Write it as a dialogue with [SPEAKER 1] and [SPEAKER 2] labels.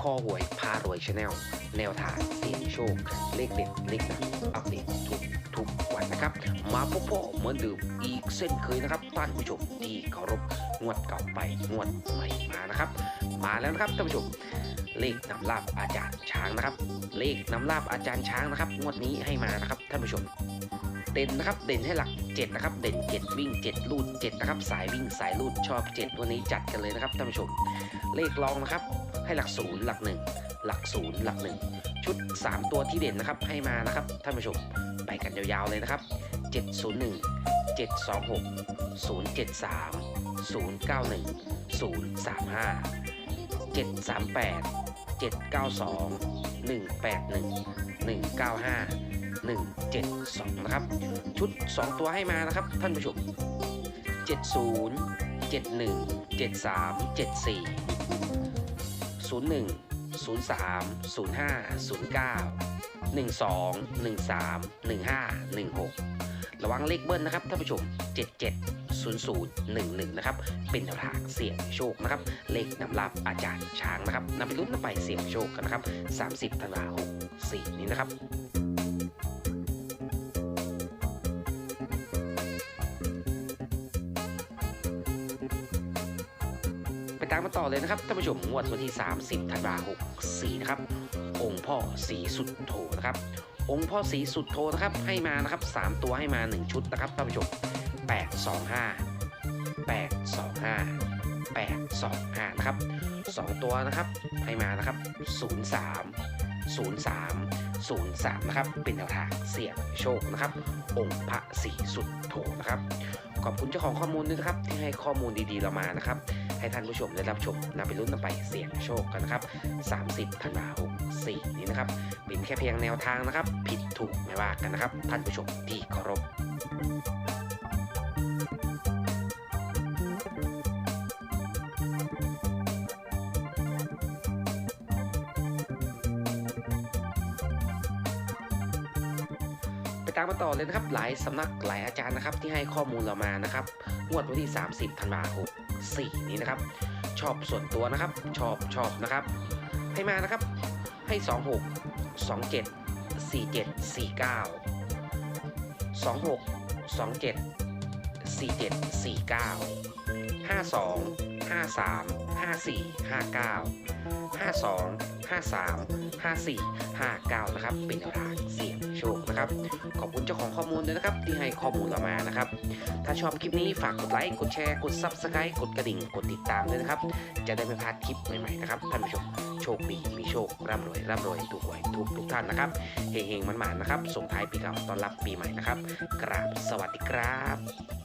[SPEAKER 1] คอหวยพารวยชาแนลแนวทางเสี่ยงโชค เลขเด็ดเลขดังอัปเดตทุกทุกวันนะครับ มาพบพ่อเหมือนเดิมอีกเส้นเคยนะครับท่านผู้ชมที่เคารพงวดเก่าไปงวดใหม่มานะครับ มาแล้วนะครับท่านผู้ชมเลขนำลาบอาจารย์ช้างนะครับ เลขนำลาบอาจารย์ช้างนะครับ งวดนี้ให้มานะครับท่านผู้ชมเด่นนะครับเด่นให้หลัก 7 นะครับ เด่น 7 วิ่ง 7 ลูด7นะครับ สายวิ่งสายลูดชอบ7วันนี้จัดกันเลยนะครับท่านผู้ชม เลขรองนะครับ ให้หลักศูนย์หลักหนึ่งหลักศูนย์หลักหนึ่งชุด 3 ตัวที่เด่นนะครับให้มานะครับท่านผู้ชมไปกันยาวๆเลยนะครับ 701 726 073 091 035 738 792 181 195 172 นะครับ ชุด 2 ตัวให้มานะครับ ท่านผู้ชม 70 71 73 74 01 03 05 09 12 13 15 16 ระวังเลขเบิ้ลนะครับท่านผู้ชม 77 00 11 นะครับ เป็นแนวทางเสี่ยงโชคนะครับ เลขนำรับอาจารย์ช้างนะครับนำไปลุ้นนำไปเสี่ยงโชคกันนะครับ 30ธันวาคม4นี้นะครับ ตามกันต่อเลยนะครับท่านผู้ชมงวดวันที่ 30ธันวาคม64นะครับองค์พ่อสีสุดโทนะครับ องค์พ่อสีสุดโทนะครับให้มานะครับ 3 ตัวให้มา 1 ชุดนะครับท่านผู้ชม 825 825 825 นะครับ 2 ตัวนะครับให้มานะครับ 03 03 03 นะครับ เป็นแนวทางเสี่ยงโชคนะครับ องค์พระสีสุดโทนะครับ ขอบคุณเจ้าของข้อมูลด้วยนะครับ ที่ให้ข้อมูลดีๆเรามานะครับ ให้ท่านผู้ชมได้รับชมนำไปลุ้นนำไปเสี่ยงโชคกันนะครับ 30ธันวาคม4นี้นะครับ เป็นแค่เพียงแนวทางนะครับ ผิดถูกไม่ว่ากันนะครับ ท่านผู้ชมที่เคารพ ไปตามมาต่อเลยนะครับ หลายสำนักหลายอาจารย์นะครับ ที่ให้ข้อมูลเรามานะครับงวดวันที่ 30ธันวาคม4นี้นะครับ ชอบส่วนตัวนะครับ ชอบชอบนะครับ ให้มานะครับ ให้ 26 27 47 49 26 27 47 49 52 53 54 59 52 53 54 59 นะครับ เป็นแนวทางเสี่ยงโชค นะครับ ขอบคุณเจ้าของข้อมูลด้วยนะครับ ที่ให้ข้อมูลเรามานะครับ ถ้าชอบคลิปนี้ฝากกดไลค์ กดแชร์ กด Subscribe กดกระดิ่ง กดติดตามด้วยนะครับ จะได้ไม่พลาดคลิปใหม่ๆนะครับท่านผู้ชม โชคดี มีโชค ร่ำรวย ร่ำรวย ถูกหวยทุกทุกท่านนะครับ เฮงๆมันๆนะครับ ส่งท้ายปีเก่าต้อนรับปีใหม่นะครับ กราบสวัสดีครับ